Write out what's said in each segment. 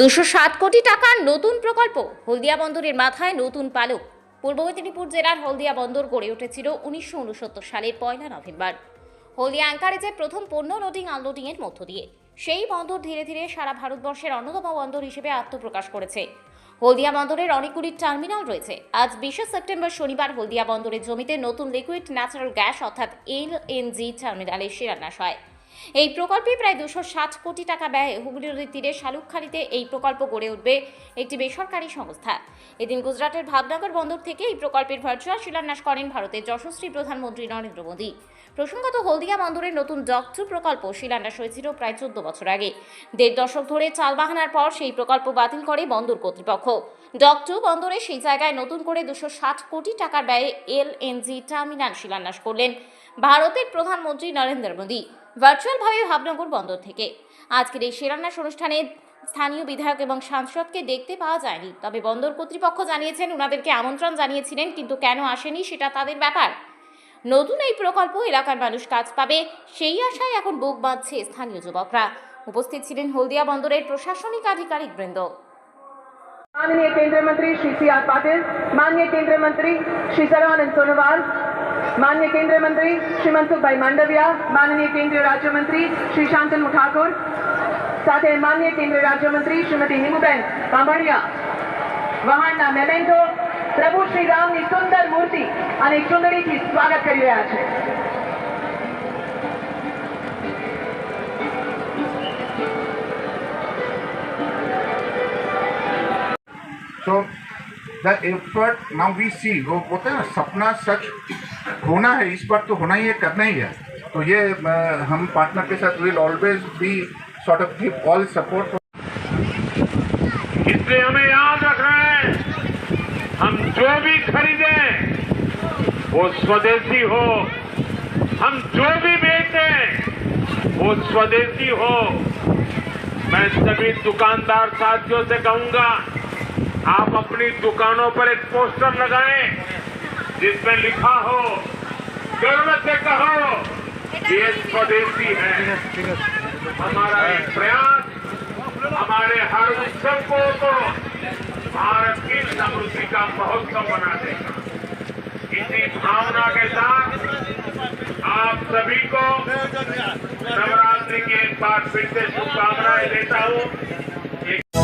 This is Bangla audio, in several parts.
দুশো সাত কোটি টাকার নতুন প্রকল্প হলদিয়া বন্দরের মাথায় নতুন পালক। পূর্ব মেদিনীপুর জেলার হলদিয়া বন্দর গড়ে উঠেছিল উনিশশো উনসত্তর সালের পয়লা নভেম্বর। হলদিয়া অ্যাঙ্কারেজে প্রথম পণ্য লোডিং আনলোডিং এর মধ্য দিয়ে। সেই বন্দর ধীরে ধীরে সারা ভারতবর্ষের অন্যতম বন্দর হিসেবে আত্মপ্রকাশ করেছে। হলদিয়া বন্দরের অনেকগুলি টার্মিনাল রয়েছে। আজ বিশে সেপ্টেম্বর শনিবার হলদিয়া বন্দরের জমিতে নতুন লিকুইড ন্যাচারাল গ্যাস অর্থাৎ এলএনজি টার্মিনালের শিলান্যাস হয়। এই প্রকল্পে প্রায় দুশো ষাট কোটি টাকা ব্যয়ে হুগলি নদীর তীরে শালুকখালীতে এই প্রকল্প গড়ে উঠবে একটি বেসরকারি সংস্থা। এদিন গুজরাটের ভাবনগর বন্দর থেকে এই প্রকল্পের ভার্চুয়াল শিলান্যাস করেন ভারতের যশস্বী প্রধানমন্ত্রী নরেন্দ্র মোদী। প্রসঙ্গত, হলদিয়া বন্দরের নতুন ডক টু প্রকল্প শিলান্যাস হয়েছিল প্রায় চোদ্দ বছর আগে। দেড় দশক ধরে চালবাহানার পর সেই প্রকল্প বাতিল করে বন্দর কর্তৃপক্ষ। ডক টু বন্দরে সেই জায়গায় নতুন করে দুশো ষাট কোটি টাকার ব্যয়ে এল এলএনজি টার্মিনাল শিলান্যাস করলেন। ভারতের প্রধানমন্ত্রী নরেন্দ্র মোদী ভার্চুয়ালভাবে ভাবনগর বন্দর থেকে আজকের এই শিলান্যাস অনুষ্ঠানে স্থানীয় বিধায়ক এবং সাংসদকে দেখতে পাওয়া যায়নি তবে বন্দর কর্তৃপক্ষ জানিয়েছেন ওনাদেরকে আমন্ত্রণ জানিয়েছিলেন কিন্তু কেন আসেনি সেটা তাদের ব্যাপার নতুন এই প্রকল্প এলাকার মানুষ কাজ পাবে সেই আশায় এখন বুক বাঁধছে স্থানীয় যুবকরা উপস্থিত ছিলেন হলদিয়া বন্দরের প্রশাসনিক আধিকারিক বৃন্দ माननीय केंद्रीय मंत्री श्री सी आर पाटिल माननीय केंद्रीय मंत्री श्री सर्वानंद सोनोवाल माननीय केंद्रीय मंत्री श्री मनसुख भाई मांडविया माननीय केंद्रीय राज्य मंत्री श्री शांतनु ठाकुर साथ ही माननीय केंद्रीय राज्य मंत्री श्रीमती हिमुबेन बांभणिया વહાણના મેમેન્ટો પ્રભુ શ્રી રામની સુંદર મૂર્તિ અને ચુંદડીથી સ્વાગત કરી રહ્યા છે So the effort now we see वो बोलते हैं ना सपना सच होना है, इस बार तो होना ही है, करना ही है। तो ये हम पार्टनर के साथ will always be sort of give all support इसलिए हमें याद रखना है, हम जो भी खरीदें, वो स्वदेशी हो। हम जो भी बेचें, वो स्वदेशी हो। मैं सभी दुकानदार साथियों से कहूँगा, आप अपनी दुकानों पर एक पोस्टर लगाएँ। जिसमें लिखा हो गर्व से कहो, ये स्वदेशी है। हमारा एक प्रयास, हमारे हर उत्सव को तो भारत की समृद्धि का महोत्सव बना देगा। इसी भावना के साथ आप सभी को नवरात्रि की एक बार फिर से शुभकामनाएँ देता हूँ।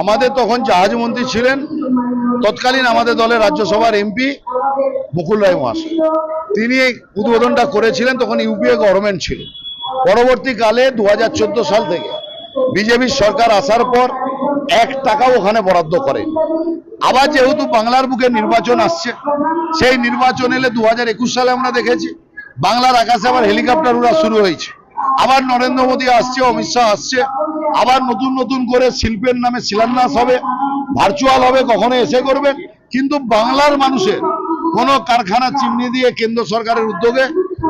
আমাদের তখন জাহাজ মন্ত্রী ছিলেন, তৎকালীন আমাদের দলের রাজ্যসভার এমপি মুকুল রায় মহাশয়। তিনি এই উদ্বোধনটা করেছিলেন তখন ইউপিএ গভর্নমেন্ট ছিল। পরবর্তীকালে দু হাজার চোদ্দ সাল থেকে বিজেপির সরকার আসার পর এক টাকাও ওখানে বরাদ্দ করে। আবার যেহেতু বাংলার বুকে নির্বাচন আসছে, সেই নির্বাচন এলে দু হাজার একুশ সালে আমরা দেখেছি, বাংলার আকাশে আবার হেলিকপ্টার উড়া শুরু হয়েছে। আবার নরেন্দ্র মোদী আসছে, অমিত শাহ আসছে, আবার নতুন নতুন করে শিল্পের নামে শিলান্যাস হবে ভার্চুয়াল হবে, কখনো এসে করবেন কিন্তু বাংলার মানুষের কোনো কারখানা চিমনি দিয়ে কেন্দ্র সরকারের উদ্যোগে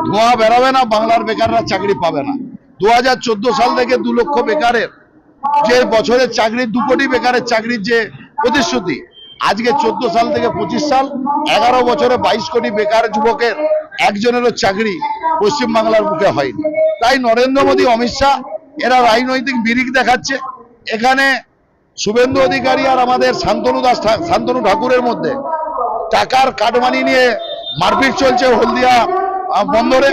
ধোঁয়া বেরাবে না, বাংলার বেকাররা চাকরি পাবে না। দু হাজার চোদ্দ সাল থেকে দু লক্ষ বেকারের যে বছরের চাকরি, দু কোটি বেকারের চাকরির যে প্রতিশ্রুতি, আজকে চোদ্দ সাল থেকে পঁচিশ সাল, এগারো বছরে বাইশ কোটি বেকার যুবকের একজনেরও চাকরি পশ্চিমবাংলার বুকে হয়নি। তাই নরেন্দ্র মোদী, অমিত শাহ, এরা রাজনৈতিক বিরিক দেখাচ্ছে। এখানে শুভেন্দু অধিকারী আর আমাদের শান্তনু দাস শান্তনু ঠাকুরের মধ্যে টাকার কাটমানি নিয়ে মারপিট চলছে হলদিয়া বন্দরে।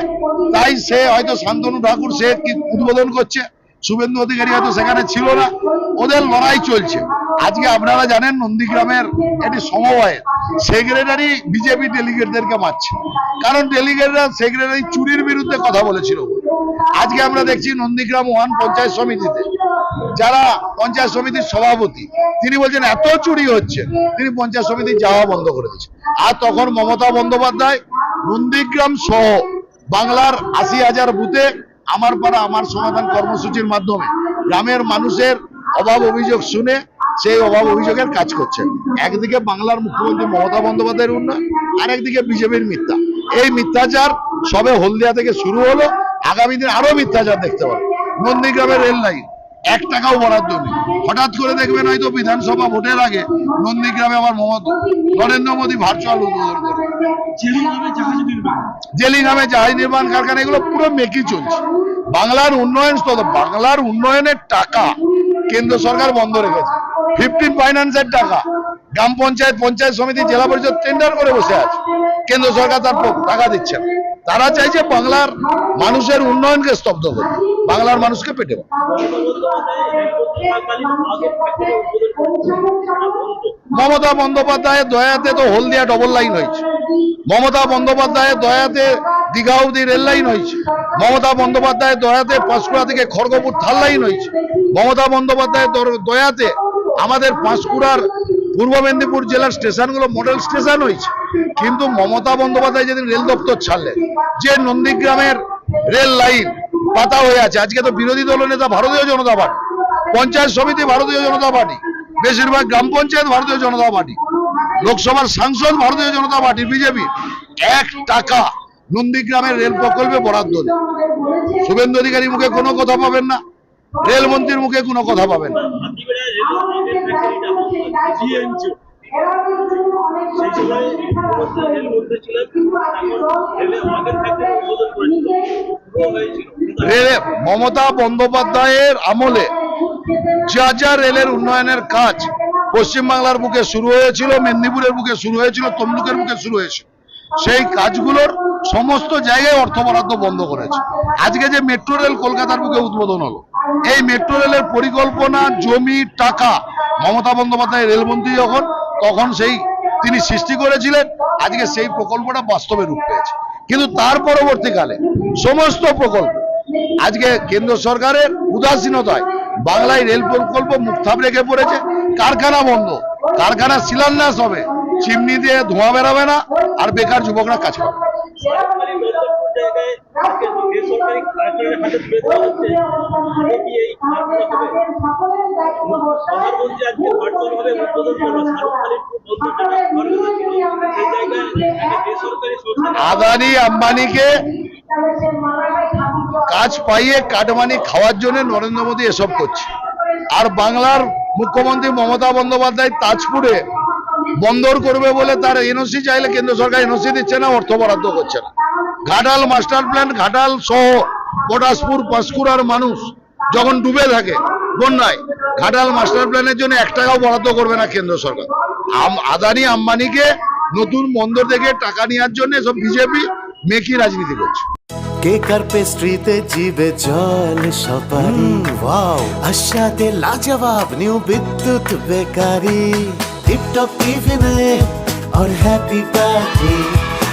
তাই সে হয়তো শান্তনু ঠাকুর সে উদ্বোধন করছে। শুভেন্দু অধিকারী হয়তো সেখানে ছিল না। ওদের লড়াই চলছে। আজকে আপনারা জানেন নন্দীগ্রামের একটি সমবায়ের সেক্রেটারি বিজেপি ডেলিগেটদেরকে মারছে। কারণ ডেলিগেটরা সেক্রেটারি চুরির বিরুদ্ধে কথা বলেছিল। আজকে আমরা দেখছি নন্দীগ্রাম ওয়ান পঞ্চায়েত সমিতিতে। যারা পঞ্চায়েত সমিতির সভাপতি, তিনি বলছেন, এত চুরি হচ্ছে। তিনি পঞ্চায়েত সমিতি যাওয়া বন্ধ করে দিচ্ছেন আর তখন মমতা বন্দ্যোপাধ্যায়, নন্দীগ্রাম সহ বাংলার আশি হাজার বুথে আমার পাড়া আমার সমাধান কর্মসূচির মাধ্যমে গ্রামের মানুষের অভাব অভিযোগ শুনে সেই অভাব অভিযোগের কাজ করছে। একদিকে বাংলার মুখ্যমন্ত্রী মমতা বন্দ্যোপাধ্যায়ের উন্নয়ন আর একদিকে বিজেপির মিথ্যা। এই মিথ্যাচার সবে হলদিয়া থেকে শুরু হলো। আগামী দিন আরও মিথ্যাচার দেখতে পাবে। নন্দীগ্রামের রেল লাইন, এক টাকাও বরাদ্দ নেই। হঠাৎ করে দেখবেন হয়তো বিধানসভা ভোটের আগে নন্দীগ্রামে আমার মমতা, নরেন্দ্র মোদী ভার্চুয়াল উদ্বোধন করে জেলি নামে জাহাজ নির্মাণ কারখানা, এগুলো পুরো মেকি চলছে। বাংলার উন্নয়ন বাংলার উন্নয়নের টাকা কেন্দ্র সরকার বন্ধ রেখেছে। ফিফটিন ফাইন্যান্সের টাকা। গ্রাম পঞ্চায়েত পঞ্চায়েত সমিতি, জেলা পরিষদ টেন্ডার করে বসে আছে। কেন্দ্র সরকার তার টাকা দিচ্ছে না। তারা চাইছে বাংলার মানুষের উন্নয়নকে স্তব্ধ করে। বাংলার মানুষকে পেটে। মমতা বন্দ্যোপাধ্যায়ের দয়াতে তো হলদিয়া ডবল লাইন হয়েছে। মমতা বন্দ্যোপাধ্যায়ের দয়াতে দীঘা অবধি রেল লাইন হয়েছে। মমতা বন্দ্যোপাধ্যায়ের দয়াতে পাঁশকুড়া থেকে খড়গপুর থাল লাইন হয়েছে। মমতা বন্দ্যোপাধ্যায়ের দয়াতে আমাদের পাঁশকুড়ার পূর্ব মেদিনীপুর জেলার স্টেশনগুলো মডেল স্টেশন হয়েছে। কিন্তু মমতা বন্দ্যোপাধ্যায় যেদিন রেল দপ্তর ছাড়লেন, যে নন্দীগ্রামের রেল লাইন পাতা হয়ে আছে, আজকে তো বিরোধী দলনেতা ভারতীয় জনতা পার্টি, পঞ্চায়েত সমিতি ভারতীয় জনতা পার্টি, বেশিরভাগ গ্রাম পঞ্চায়েত ভারতীয় জনতা পার্টি, লোকসভার সাংসদ ভারতীয় জনতা পার্টি, বিজেপি, এক টাকা নন্দীগ্রামের রেল প্রকল্পে বরাদ্দ নেই শুভেন্দু অধিকারী মুখে কোনো কথা পাবেন না। রেলমন্ত্রীর মুখে কোনো কথা পাবেন মমতা বন্দ্যোপাধ্যায়ের আমলে যা যা রেলের উন্নয়নের কাজ পশ্চিমবাংলার বুকে শুরু হয়েছিল, মেদিনীপুরের বুকে শুরু হয়েছিল, তমলুকের বুকে শুরু হয়েছিল সেই কাজগুলোর সমস্ত জায়গায় অর্থ বরাদ্দ বন্ধ করেছে। আজকে যে মেট্রো রেল কলকাতার বুকে উদ্বোধন হলো এই মেট্রো রেলের পরিকল্পনা, জমি, টাকা, মমতা বন্দ্যোপাধ্যায় রেলমন্ত্রী যখন, তখন সেই তিনি সৃষ্টি করেছিলেন, আজকে সেই প্রকল্পটা বাস্তবে রূপ পেয়েছে। কিন্তু তার পরবর্তীকালে সমস্ত প্রকল্প, আজকে কেন্দ্র সরকারের উদাসীনতায় বাংলায় রেল প্রকল্প মুখথাপ রেখে পড়েছে, কারখানা বন্ধ কারখানা শিলান্যাস হবে, চিমনি দিয়ে ধোঁয়া বেরাবে না, আর বেকার যুবকরা কাজ পাবে আদানি, আম্বানিকে কাজ পাইয়ে কাটমানি খাওয়ার জন্য নরেন্দ্র মোদী এসব করছে। আর বাংলার মুখ্যমন্ত্রী মমতা বন্দ্যোপাধ্যায় তাজপুরে বন্দর করবে বলে তার এনওসি চাইলে কেন্দ্র সরকার এনওসি দিচ্ছে না, অর্থ বরাদ্দ করছে না। ঘাটাল মাস্টার প্ল্যান ঘাটাল সহ পটাশপুর পাঁশকুড়ার মানুষ যখন ডুবে থাকে বন্যায় ঘাটাল মাস্টার প্ল্যানের জন্য এক টাকাও বরাদ্দ করবে না কেন্দ্র সরকার আম- আদানি আম্বানিকে নতুন বন্দর থেকে টাকা নেওয়ার জন্য সব বিজেপি মেকি রাজনীতি করছে কেকার পেস্ট্রিতে জিবে জল সপারি ওয়াও আশাতে লাজবাব নিউ বিদ্যুৎ বেকারি টিপটপ টিফিনে और हैप्पी पार्टी